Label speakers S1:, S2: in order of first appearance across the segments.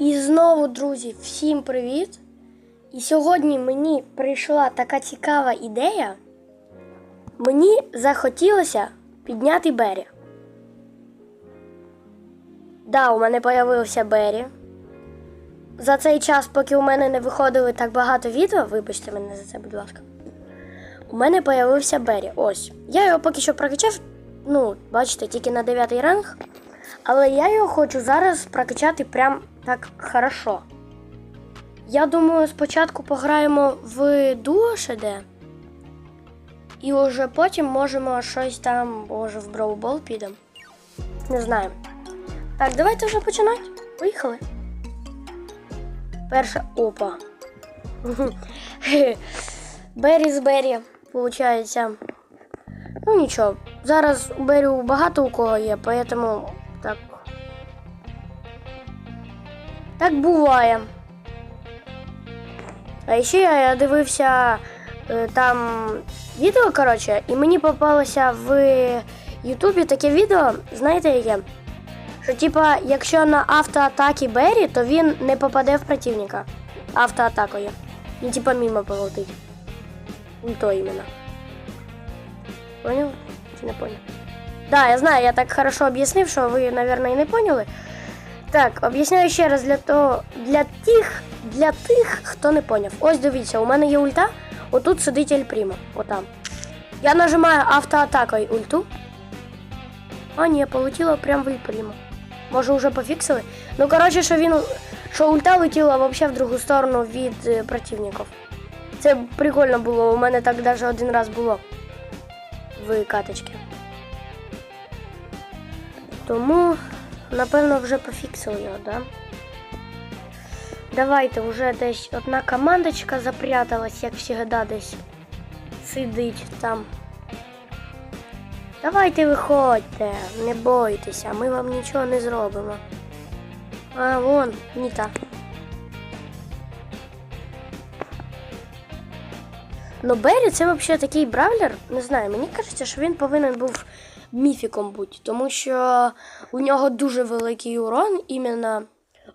S1: І знову, друзі, всім привіт! І сьогодні мені прийшла така цікава ідея. Мені захотілося підняти Бері. Да, у мене появився Бері. За цей час, поки у мене не виходили так багато відео, вибачте мене за це, будь ласка. У мене появився Бері. Ось. Я його поки що прокачав, ну, бачите, тільки на 9 ранг. Але я його хочу зараз прокачати прям так хорошо. Я думаю, спочатку пограємо в дуо ШД. І вже потім можемо щось там, може, в броубол підемо. Не знаю. Так, давайте вже починати. Поїхали. Перша опа. Бері з Бері, виходить. Ну нічого. Зараз у Берю багато у кого є, поэтому так. Так буває. А ще я дивився е, там відео, коротше, і мені попалося в Ютубі таке відео, знаєте яке? Що типа, якщо на автоатакі Беррі, то він не попаде в противника автоатакою. Він типа мимо полетить. Ну то іменно. Понял? Чи не понял? Да, я знаю, я так хорошо об'яснив, що ви, наверное, і не поняли. Так, об'ясняю ще раз для того, для тих, для тих, хто не поняв. Ось дивіться, у мене є ульта, отут сидить Ель Прімо, отам. Я нажимаю автоатакою ульту. А, ні, полетіло прямо в Ель Прімо. Може вже пофіксили? Ну, коротше, що він. Що ульта летіла взагалі в другу сторону від е, противників. Це прикольно було, у мене так навіть один раз було в каточці. Тому, напевно, вже пофіксили його, да? Давайте вже десь одна командочка запряталась, як завжди, десь сидить там. Давайте виходьте, не бойтеся, ми вам нічого не зробимо. А, вон, Ніта. Ну, Беррі це взагалі такий бравлер, не знаю, мені кажеться, що він повинен був міфіком бути, тому що у нього дуже великий урон іменно.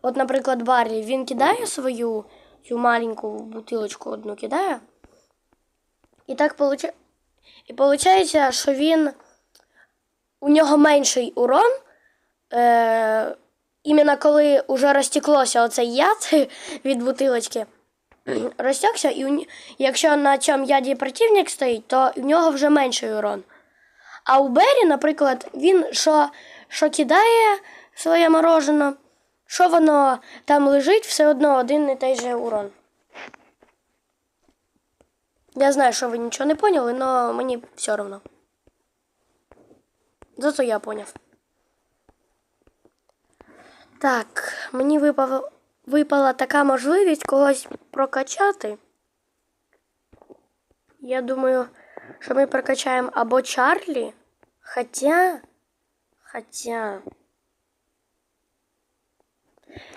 S1: От, наприклад, Барлі, він кидає свою цю маленьку бутилочку одну кидає. І так получа... І виходить, що він у нього менший урон. Е... Іменно коли вже розтеклося оцей яд від бутилочки, розтягся, і у... якщо на цьому яді противник стоїть, то у нього вже менший урон. А у Бері, наприклад, він що, що кидає своє мороженое, що воно там лежить, все одно один і той же урон. Я знаю, що ви нічого не поняли, але мені все одно. Зато я поняв. Так, мені випав, випала така можливість когось прокачати. Я думаю, що ми прокачаємо або Чарлі. Хотя. Хотя.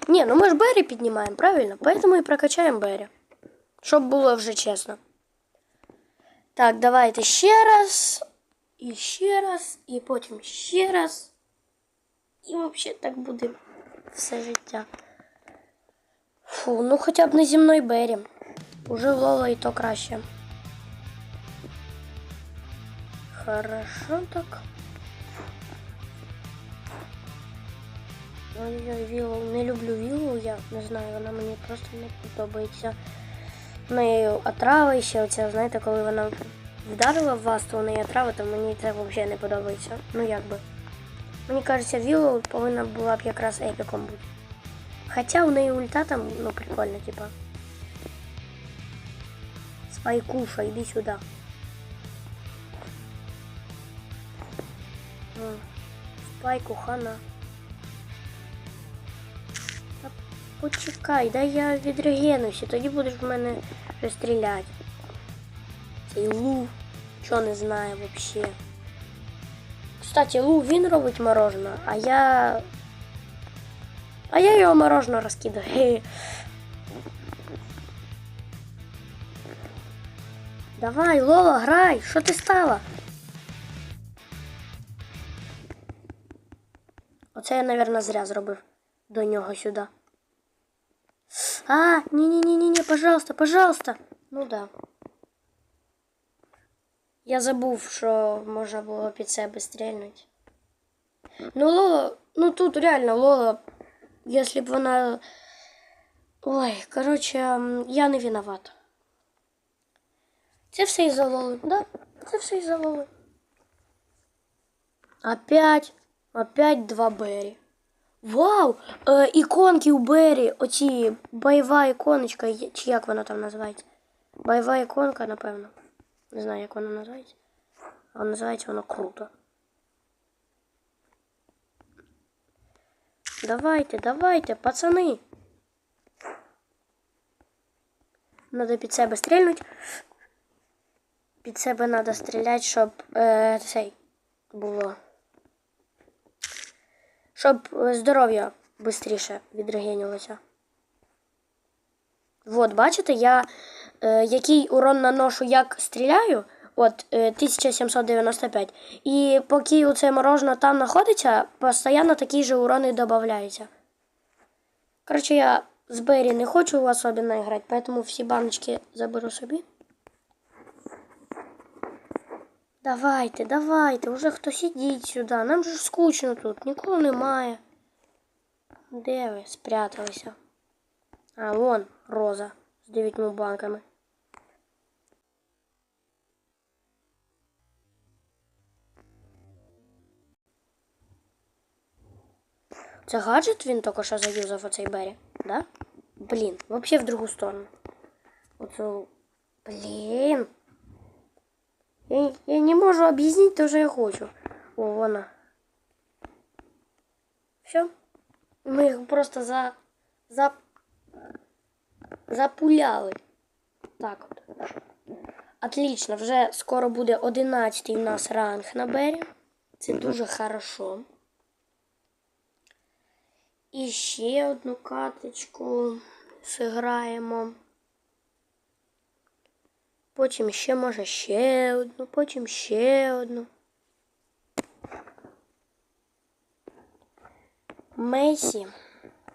S1: Не, ну ми ж Беррі піднімаємо, правильно? Поэтому і прокачаємо Беррі. Щоб було вже чесно. Так, давайте ще раз. І ще раз. І потім ще раз. І взагалі так буде все життя. Фу, ну хоча б не зі мною Беррі. Уже Лола і то краще. Хорошо так. Ой-ой, Віллу, не люблю Віллу, я не знаю, вона мені просто не подобається. В неї отрава ще оця, знаєте, коли вона вдарила в вас, то у неї отрава, то мені це взагалі не подобається. Ну як би. Мені кажеться, Віллу повинна була б якраз епіком бути. Хоча у неї ульта там, ну, прикольно, типа. Спайкуша, іди сюди. Спайку хана. Та почекай, дай я відрегенуся, тоді будеш в мене вже стріляти. Цей Лу, чого не знає взагалі. Кстати, Лу він робить мороженое, а я. А я його мороженое розкидаю. Давай, Лола, грай! Що ти стала? Оце я, мабуть, зря зробив до нього сюди. А, не-не-не-не, пожалуйста, пожалуйста. Ну да. Я забув, що можна було під себе стрільнути. Ну, Лола, ну тут реально Лола, якщо б вона. Ой, коротше, м, я не виноват. Це все із-за Лоли, да? Це все із-за Лоли. Опять, Опять два Беррі. Вау! Е, іконки у Беррі, оці бойова іконочка, чи як вона там називається? Бойова іконка, напевно. Не знаю, як вона називається. Але називається вона круто. Давайте, давайте, пацани. Надо під себе стрільнути. Під себе треба стріляти, щоб е, цей було. Щоб е, здоров'я швидше відрегенювалося. Вот, бачите, я е, який урон наношу, як стріляю, от е, 1795. І поки у це морожено там знаходиться, постійно такий же урон і додається. Коротше, я з Беррі не хочу особливо грати, поэтому всі баночки заберу собі. Давайте, давайте, уже хтось ідіть сюди. Нам же скучно тут, нікого немає. Де ви спряталися? А, вон роза з дев'ятьма банками. Це гаджет він тільки що заюзав оцей Беррі, да? Блін, взагалі в другу сторону. Оцю. Блін. Я, я не можу об'яснити те, що я хочу. О, вона. Все. Ми їх просто за. за. запуляли. Так от. Отлично, вже скоро буде 11 у нас ранг на Бері. Це дуже хорошо. І ще одну каточку зіграємо. Потім ще, може, ще одну, потім ще одну. Месі.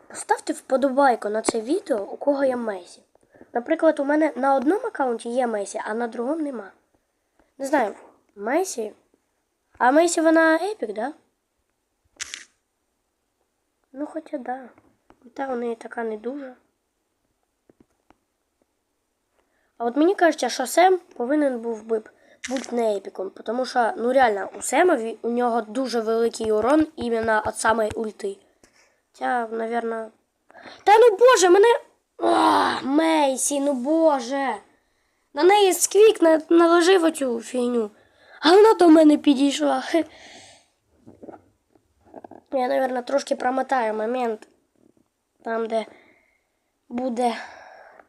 S1: Поставте вподобайку на це відео, у кого є Месі. Наприклад, у мене на одному аккаунті є Месі, а на другому нема. Не знаю, Месі. А Месі вона епік, да? Ну, хоча да. Та у неї така не дуже. А от мені кажеться, що Сем повинен був би бути не епіком, тому що, ну реально, у Сема у нього дуже великий урон іменно від самої ульти. Ця, напевно. Та ну боже, мене. А, Мейсі, ну боже. На неї сквік на- наложив оцю фігню. А вона до мене підійшла. Я, напевно, трошки промотаю момент. Там, де буде.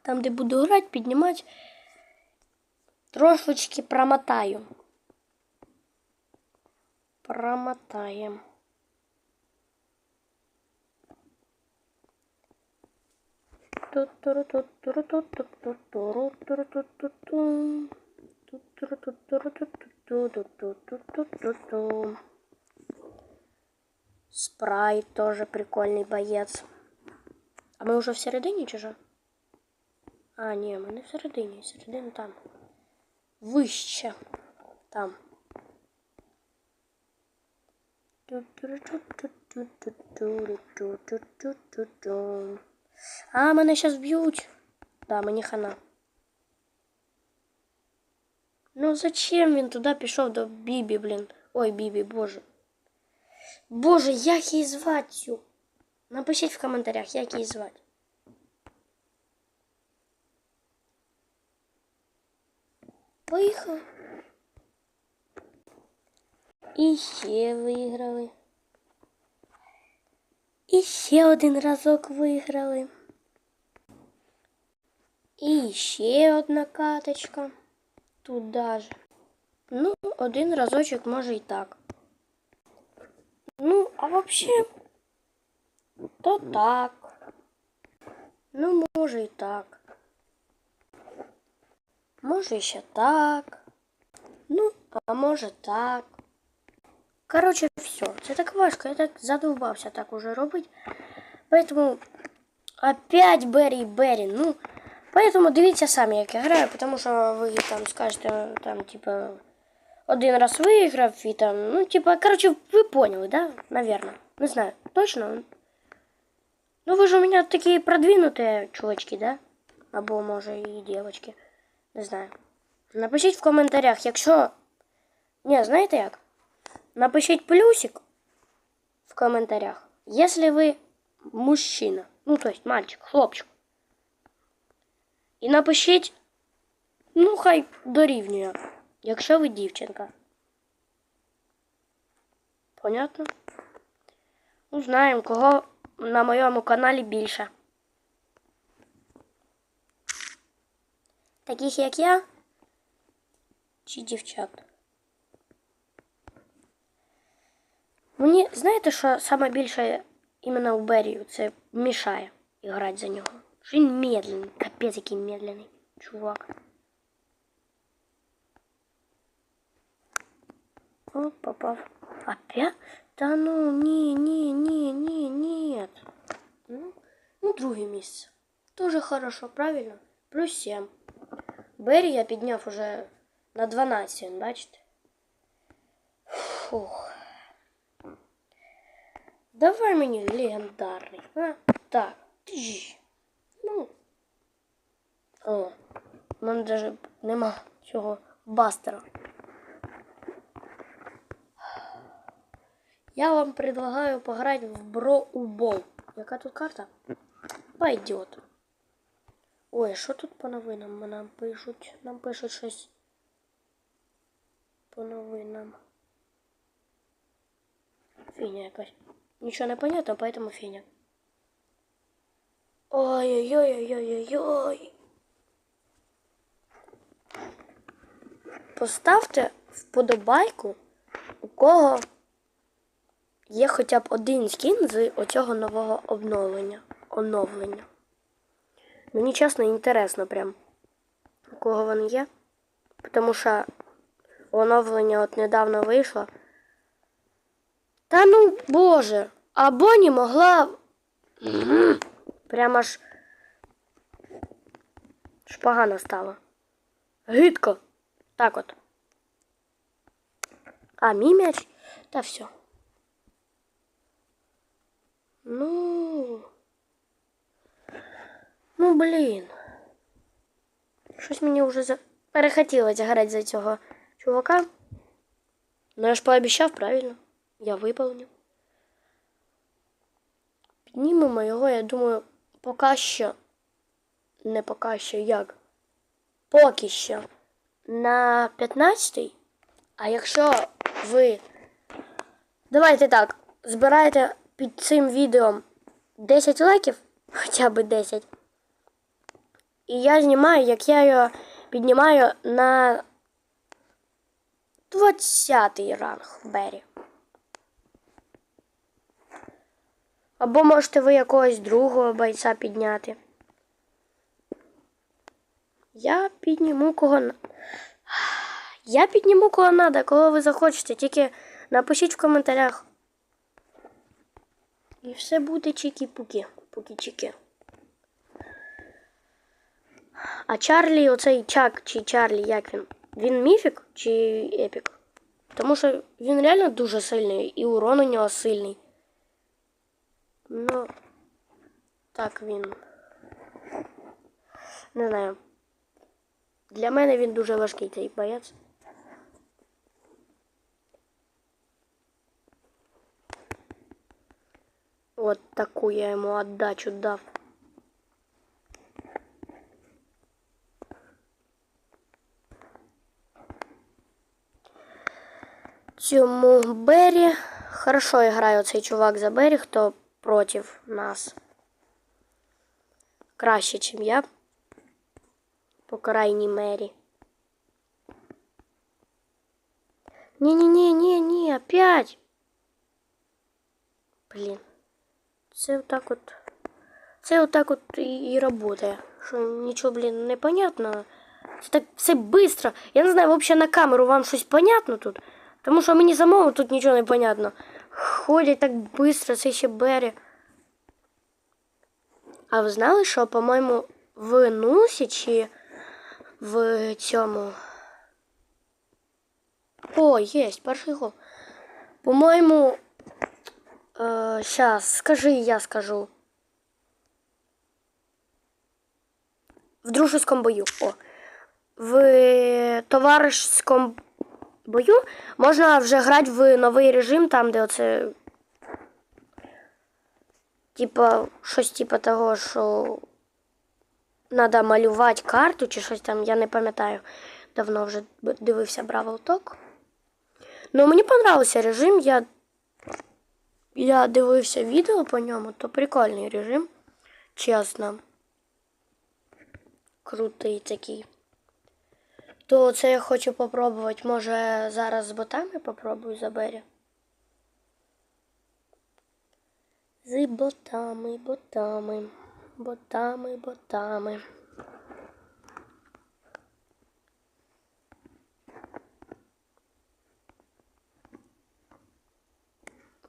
S1: Там, де буду грати, піднімати. Трошечки промотаю. Промотаємо. Спрайт тоже прикольный боец. А мы уже в середині чи що? А, ні, ми не в середині, середина там. Вище. Там. А, мене зараз б'ють. Да, мені хана. Ну зачем він туди пішов до Бібі, блін? Ой, Бібі, боже. Боже, як її звати? Напишіть в коментарях, як її звати. Поїхав. І ще виграли. І ще один разок виграли. І ще одна каточка. Туда же. Ну, один разочок може і так. Ну, а вообще, то так. Ну, може і так. Може ще так. Ну, а може так. Короче, все. Це так важко, я так задовбався так уже робити. Поэтому Опять Берry Берry. Ну, поэтому дивіться самі, як я граю, тому що ви там скажете, там, типа, один раз виграв і там, ну, типа, короче, ви поняли, да? Наверно. Не знаю. Точно? Ну, ви ж у мене такі продвинуті чувачки, да? Або, може, і дівчатки. Не знаю. Напишіть в коментарях, якщо. Ні, знаєте як? Напишіть плюсик в коментарях, если вы мужчина, ну, то есть мальчик, хлопчик. І напишіть, ну, хай дорівнює, якщо ви дівчинка. Понятно? Ну, кого на моєму каналі більше. Таких як я чи дівчат. Мені знаєте, що саме більше іменно у Берію це мішає грати за нього. Що він медленний, капець який медленний, чувак. О, попав. Опять? Та ну ні, ні, ні, ні, ні. Ну, ну, друге місце. Тоже хорошо, правильно? Плюс 7. Берry я підняв уже на 12, бачите? Фух. Давай мені легендарний. А? Так. Ну. О. У мене даже нема цього бастера. Я вам предлагаю пограти в Броубол. Яка тут карта? Пойдет. Ой, що тут по новинам нам пишуть? Нам пишуть щось по новинам. Фіня якась. Нічого не понятно, поэтому фіня. Ой-ой-ой-ой-ой-ой. Поставте вподобайку, у кого є хоча б один скін з оцього нового обновлення. Оновлення. Мені чесно інтересно прям, у кого він є. Тому що оновлення от недавно вийшло. Та ну боже, а Бонні могла. Прямо аж ж погано стало. Гидко. Так от. А мій м'яч? Та все. Ну. Ну, блін. Щось мені вже за... перехотілося грати за цього чувака. Ну я ж пообіцяв, правильно? Я виповнив. Піднімемо його, я думаю, поки що. Не поки що, як? Поки що. На 15-й. А якщо ви. Давайте так. Збираєте під цим відео 10 лайків, хоча б 10. І я знімаю, як я його піднімаю на 20 ранг Бері. Або можете ви якогось другого бойця підняти. Я підніму кого. Я підніму кого надо, кого ви захочете. Тільки напишіть в коментарях. І все буде чики-пуки. Пуки-чики. А Чарлі, оцей Чак чи Чарлі, як він? Він міфік чи епік? Тому що він реально дуже сильний і урон у нього сильний. Ну, так він. Не знаю. Для мене він дуже важкий цей боєць. От таку я йому отдачу дав. Цьому Беррі хорошо грає цей чувак за Беррі, хто проти нас. Краще, ніж я. По крайній мері. Не-не-не-не-не, опять. Блін. Це отак от. Це отак от і, і працює. Що нічого, блін, не понятно. Це так все швидко. Я не знаю, взагалі на камеру вам щось понятно тут. Тому що мені самому тут нічого не понятно. Ходять так швидко, це ще Бері. А ви знали, що, по-моєму, в Нусі чи в цьому. О, є, перший гол. По-моєму. Е, щас, скажи, я скажу. В дружеском бою. О. В товаришському бою можна вже грати в новий режим, там, де оце. Типа, щось типа того, що треба малювати карту чи щось там, я не пам'ятаю. Давно вже дивився Бравл Ток. Ну, мені понравився режим, я, я дивився відео по ньому, то прикольний режим. Чесно. Крутий такий. То це я хочу попробувати. Може зараз з ботами попробую забері. З ботами, ботами, ботами, ботами.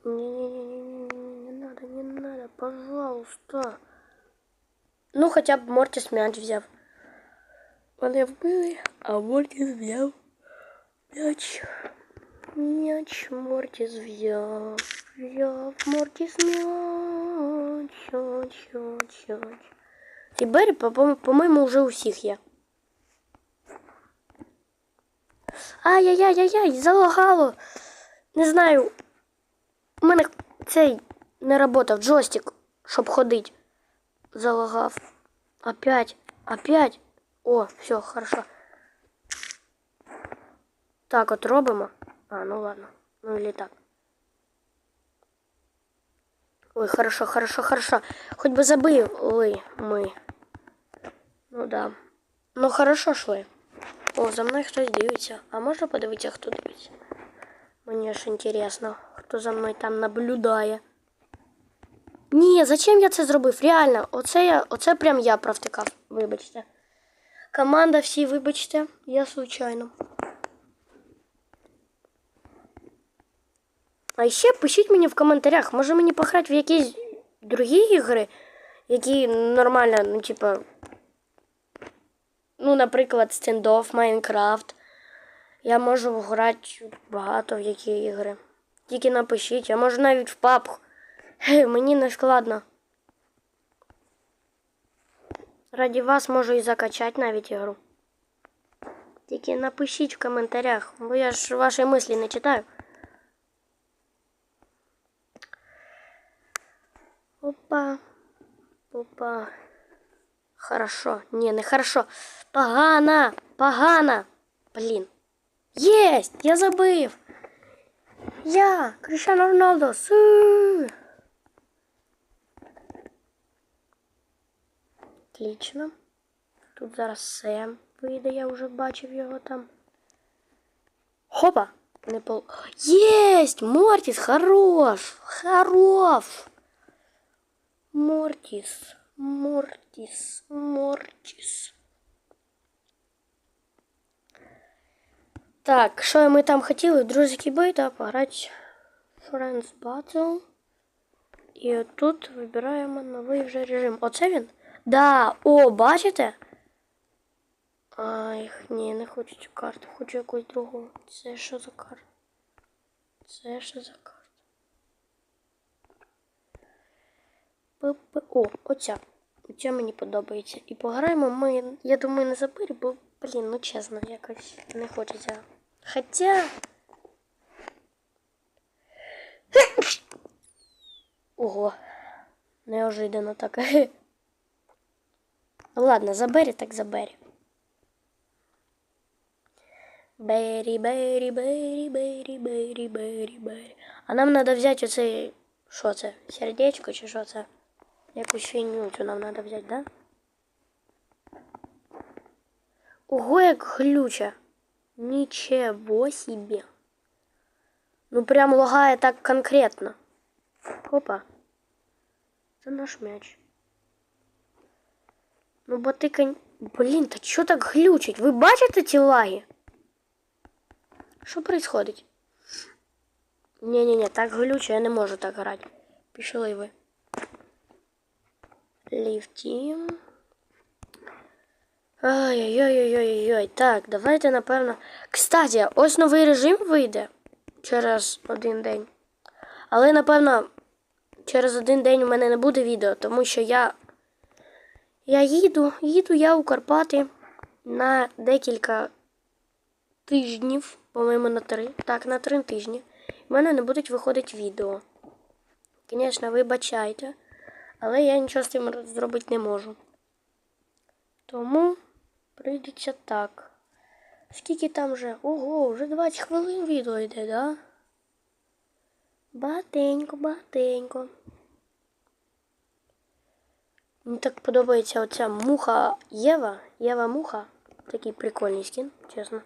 S1: Не-не-не, не надо, не надо, пожалуйста. Ну, хоча б Мортіс м'яч взяв. Вони вбили, а Мортіс взяв м'яч. М'яч Мортіс взяв. Взяв Мортіс м'яч. М'яч, м'яч, м'яч. І Беррі, по- по-моєму, вже у всіх є. Ай-яй-яй-яй-яй, залагало. Не знаю. У мене цей не работав джойстик, щоб ходити. Залагав. Опять, опять. О, все, хорошо. Так от робимо. А, ну ладно. Ну или так. Ой, хорошо, хорошо, хорошо. Хоть би забили ми. Ну да. Ну хорошо шли. О, за мною хтось дивиться. А можна подивитися, хто дивиться? Мені ж інтересно, хто за мною там наблюдає. Ні, зачем я це зробив? Реально, оце я, оце прям я провтикав. Вибачте. Команда всі, вибачте, я случайно. А ще пишіть мені в коментарях, може мені пограти в якісь другі ігри, які нормально, ну, типа. Ну, наприклад, стендофф, Майнкрафт. Я можу грати багато в які ігри. Тільки напишіть, я можу навіть в PUBG. Мені не складно. Раді вас можу і закачати навіть ігру. Тільки напишіть в коментарях, бо я ж ваші мислі не читаю. Опа. Опа. Хорошо. Не, не хорошо. Погано. Погано. Блін. Єсть! Я забив. Я, Кришано Роналдо. Су. Отлично. Тут зараз Сем вийде, я вже бачив його там. Хопа! Не пол... Єсть! Мортіс, хорош! Хорош! Мортіс, Мортіс, Мортіс. Так, що ми там хотіли? Друзі бой, да, пограти Friends Battle. І тут вибираємо новий вже режим. Оце він? Да, о, бачите? Ай, ні, не хочу цю карту, хочу якусь другу. Це що за карта? Це що за карта? О, оця. Оця мені подобається. І пограємо ми, я думаю, не забирі, бо, блін, ну чесно, якось не хочеться. Хоча. Ого. Неожиданно так. Ладно, забері, так забері. Бері, бері, бері, бері, бері, бері, бері. А нам треба взяти оцей. Що це? Сердечко чи що це? Якусь фігню цю нам треба взяти, да? Ого, як глюче. Ничего себе. Ну прям лагає так конкретно. Опа. Це наш м'яч. Ну бо ти кон... Блін, та чого так глючить? Ви бачите ці лаги? Що происходить? Ні-ні-ні, так глюче, я не можу так грати. Пішли ви. ліфті. Ой-ой-ой-ой-ой. Так, давайте, напевно. Кстати, ось новий режим вийде через один день. Але, напевно, через один день у мене не буде відео, тому що я. Я їду, їду я у Карпати на декілька тижнів, по-моєму, на три. Так, на три тижні. У мене не будуть виходити відео. Звісно, вибачайте, але я нічого з цим зробити не можу. Тому прийдеться так. Скільки там вже? Ого, вже 20 хвилин відео йде, да? Багатенько, багатенько. Мені так подобається оця муха Єва. Єва муха. Такий прикольний скін, чесно.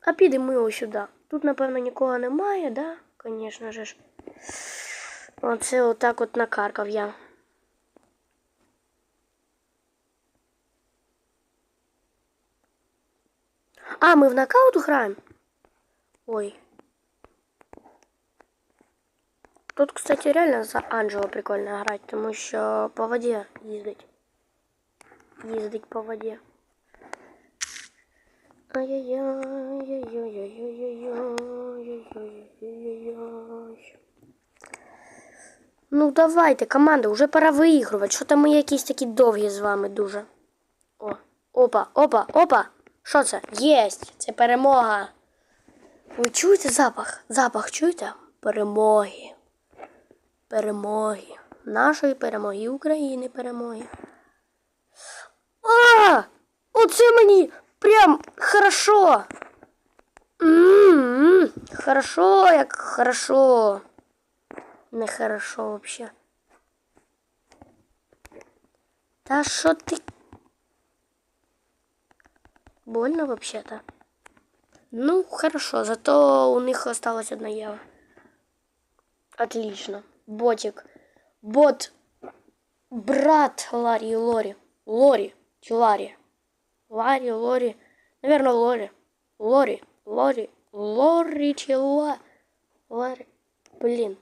S1: А підемо його сюди. Тут, напевно, нікого немає, да? Звісно ж. Оце отак от накаркав я. А, ми в нокаут граємо? Ой. Тут, кстати, реально за Анджело прикольно грати, тому що по воді їздить. Їздить по воді. Ну давайте, команда, уже пора виігрувати. Що там ми якісь такі довгі з вами дуже. О, опа, опа, опа! Що це? Есть! Це перемога! Ви чуєте запах? Запах чуєте? Перемоги. Перемоги. Нашої перемоги, України перемоги. А! Оце мені прям хорошо. М-м-м. Хорошо, як хорошо. Не хорошо вообще. Та що ти? Больно вообще-то. Ну, хорошо, зато у них осталась одна Ева. Отлично. Ботик. Бот. Брат Ларри и Лори. Лори. Чи Ларри? Ларри, Лори. Наверное, Лори. Лори. Лори. Лори чи Ла... Ларри. Блін.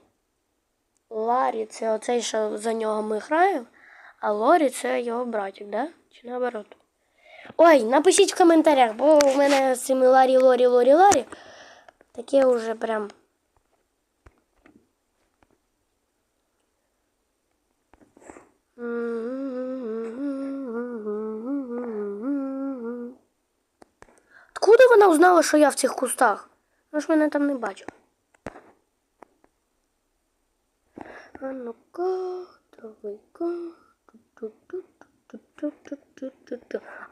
S1: Ларі це оцей, що за нього ми граємо, а Лорі це його братик, да? Чи наоборот? Ой, напишіть в коментарях, бо у мене з цими Ларі, Лорі, Лорі, Ларі. Таке вже прям. Откуда вона узнала, що я в цих кустах? Вона ж мене там не бачив. А ну-ка, давай-ка.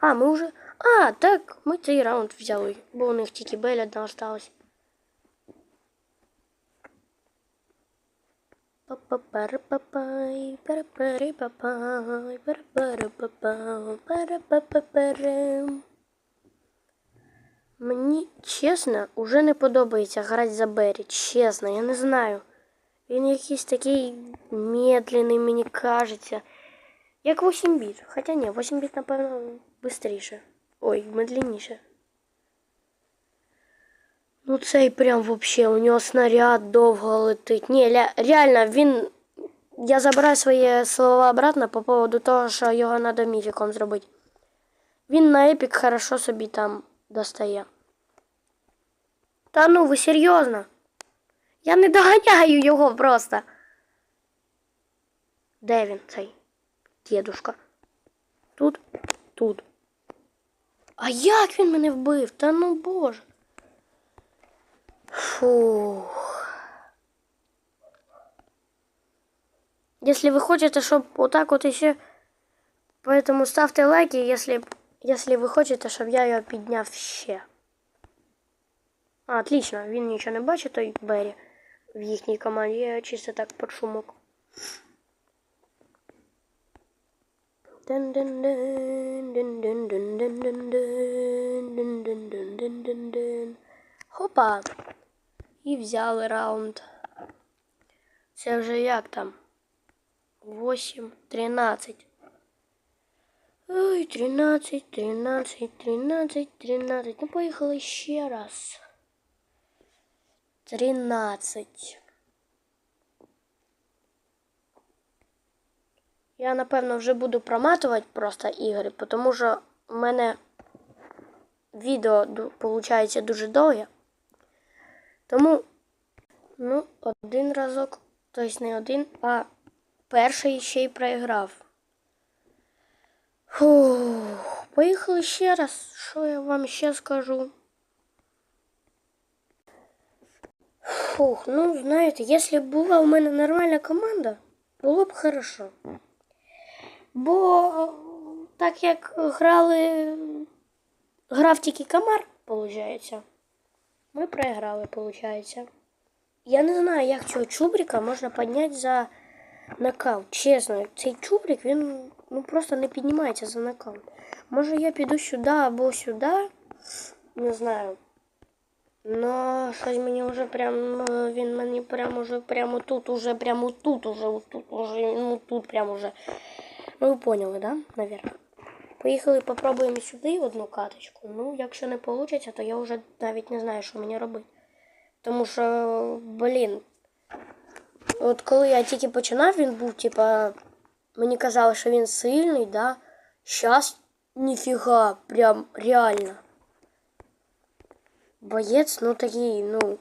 S1: А, ми вже. А, так, ми цей раунд взяли, бо у них тільки Бель одна осталась. Мені чесно, уже не подобається грати за Беррі. Чесно, я не знаю. Він якийсь такий медленний, мені кажеться. Як 8 біт. Хоча ні, 8 біт, напевно, швидше. Ой, медленніше. Ну цей прям вообще, у нього снаряд довго летить. Ні, ля, реально, він. Я забираю свої слова обратно по поводу того, що його треба міфіком зробити. Він на епік хорошо собі там достає. Та ну, ви серйозно? Я не доганяю його просто. Де він цей? Дідушка. Тут? Тут. А як він мене вбив? Та ну боже. Фух. Если вы хотите, щоб отак от іще, поэтому ставте лайки, если, если ви хочете, щоб я його підняв ще. А, отлично, він нічого не бачить, той Беррі в їхній команді. Я чисто так під шумок. Хопа. І взяли раунд. Це вже як там? 8, 13. Ой, 13, 13, 13, 13. Ну, поїхали ще раз. 13. я напевно вже буду проматувати просто ігри, тому що в мене відео виходить дуже довге. Тому, ну, один разок, тобто не один, а перший ще й проіграв. Фух, поїхали ще раз. Що я вам ще скажу? Фух, ну, знаєте, якщо б була у мене нормальна команда, було б хорошо. Бо так як грали, грав тільки комар, виходить, ми проіграли, виходить. Я не знаю, як цього чубрика можна підняти за нокаут. Чесно, цей чубрик, він ну, просто не піднімається за нокаут. Може я піду сюди або сюди, не знаю. Но щось мені вже прям, е, він мені прям уже прямо тут, уже прямо тут, уже тут, уже, ну тут прямо уже. Ну ви поняли, да? Наверное. Поїхали, попробуємо сюди одну каточку. Ну, якщо не вийде, то я вже навіть не знаю, що мені робити. Тому що, блін, от коли я тільки починав, він був, типа, мені казали, що він сильний, да? Щас ніфіга, прям реально. Боєць, ну такий, ну.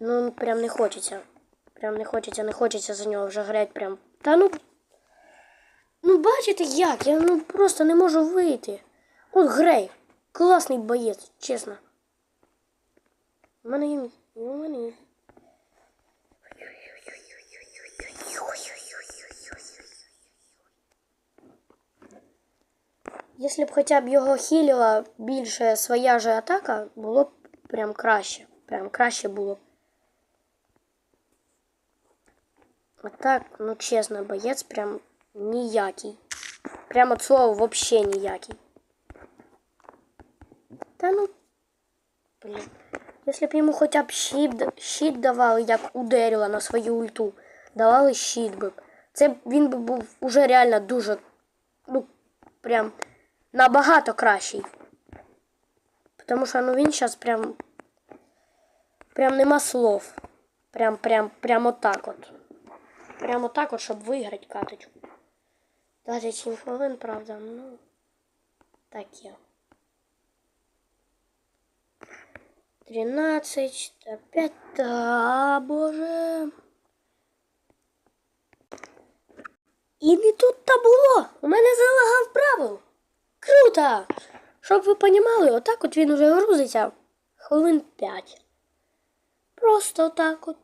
S1: Ну, прям не хочеться. Прям не хочеться, не хочеться за нього вже грати прям. Та ну. Ну бачите як? Я ну просто не можу вийти. От Грей. Класний боєць, чесно. У мене є. У мене є. Якщо б хоча б його хіліла більше своя же атака, було б прям краще. Прям краще було б. А так, ну чесно, боєць прям ніякий. Прямо от слова вообще ніякий. Та ну. Блін. Якщо б йому хоча б щит, щит давали, як у Деріла на свою ульту, давали щит би. Це він би був уже реально дуже, ну, прям набагато кращий. Тому що ну він зараз прям. Прям нема слов. Прям, прям, прям отак от. Прямо так от, щоб виграти каточку. 27 хвилин, правда, ну. Таке. 13, та 5, та, боже. І не тут та було. У мене залагав правил. Круто! Щоб ви понімали, отак от він уже грузиться хвилин 5. Просто отак от.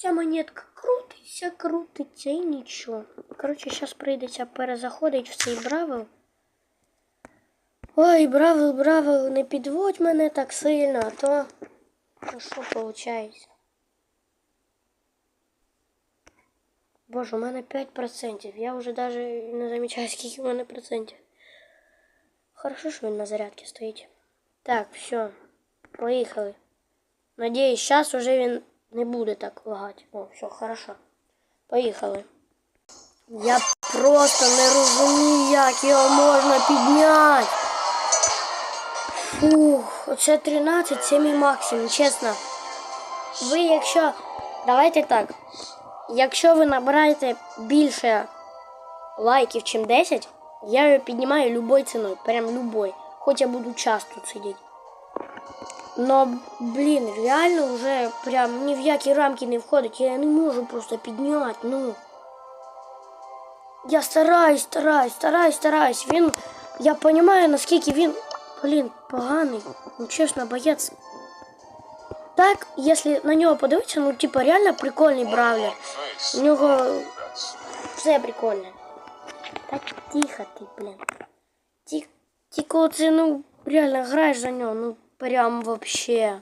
S1: Ця монетка крутиться, крутиться і нічого. Коротше, зараз прийдеться перезаходить в цей бравел. Ой, бравел, бравел, не підводь мене так сильно, а то ну, що виходить? Боже, у мене 5%. Я вже навіть не замічаю, скільки у мене процентів. Хорошо, що він на зарядці стоїть. Так, все, поїхали. Надіюсь, зараз уже він не буде так лагати. О, все, хорошо. Поїхали. Я просто не розумію, як його можна підняти. Фух, оце 13, це мій максимум, чесно. Ви, якщо. Давайте так. Якщо ви набираєте більше лайків, ніж 10, я його піднімаю любою ціною. Прям любой. Хоч я буду часто сидіти. Но, блін, реально вже прям ні в які рамки не входить. Я не можу просто підняти, ну. Я стараюсь, стараюсь, стараюсь, стараюсь. Він. Я розумію, наскільки він. Блін, поганий. Ну чесно, боєць. Так, якщо на нього подивитися, ну типа реально прикольний бравлер. У нього все прикольне. Так тихо ти, блін. Ті- Тільки оце, ну, реально граєш за нього, ну прям вообще.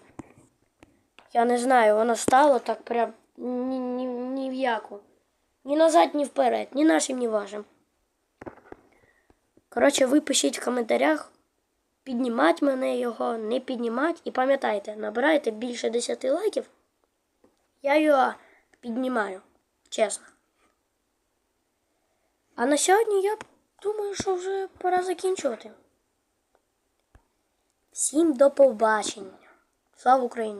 S1: Я не знаю, воно стало так прям ні, ні, ні в яку. Ні назад, ні вперед, ні нашим, ні вашим. Коротше, ви пишіть в коментарях, піднімати мене його, не піднімати. І пам'ятайте, набирайте більше 10 лайків. Я його піднімаю. Чесно. А на сьогодні я думаю, що вже пора закінчувати. Всім до побачення. Слава Україні!